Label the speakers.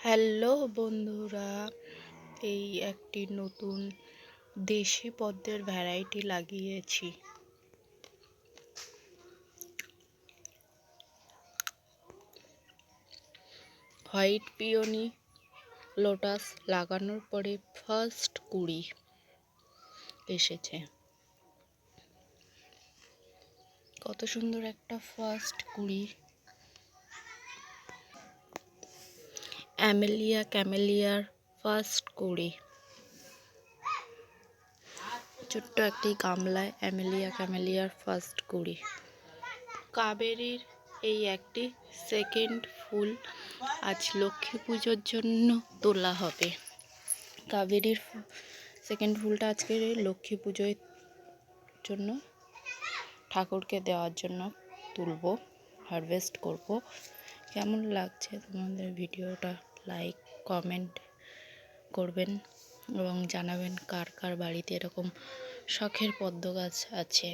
Speaker 1: Hello বন্ধুরা, এই একটি নতুন দেশি পদ্মের ভ্যারাইটি লাগিয়েছি। হোয়াইট পিওনি লোটাস লাগানোর পরে ফার্স্ট কুড়ি এসেছে। কত সুন্দর একটা ফার্স্ট কুড়ি। অ্যামেলিয়া ক্যামেলিয়ার ফার্স্ট কুড়ি। ছোট্ট একটি গামলায় অ্যামেলিয়া ক্যামেলিয়ার ফার্স্ট কুড়ি। কাবেরীর এই একটি সেকেন্ড ফুল আজ লক্ষ্মী পুজোর জন্য তোলা হবে। কাবেরীর সেকেন্ড ফুলটা আজকে লক্ষ্মী পুজোর জন্য ঠাকুরকে দেওয়ার জন্য তুলব, হারভেস্ট করব। কেমন লাগছে তোমাদের ভিডিওটা? লাইক কমেন্ট করবেন এবং জানাবেন কার কার বাড়িতে এরকম শখের পদ্ম গাছ আছে।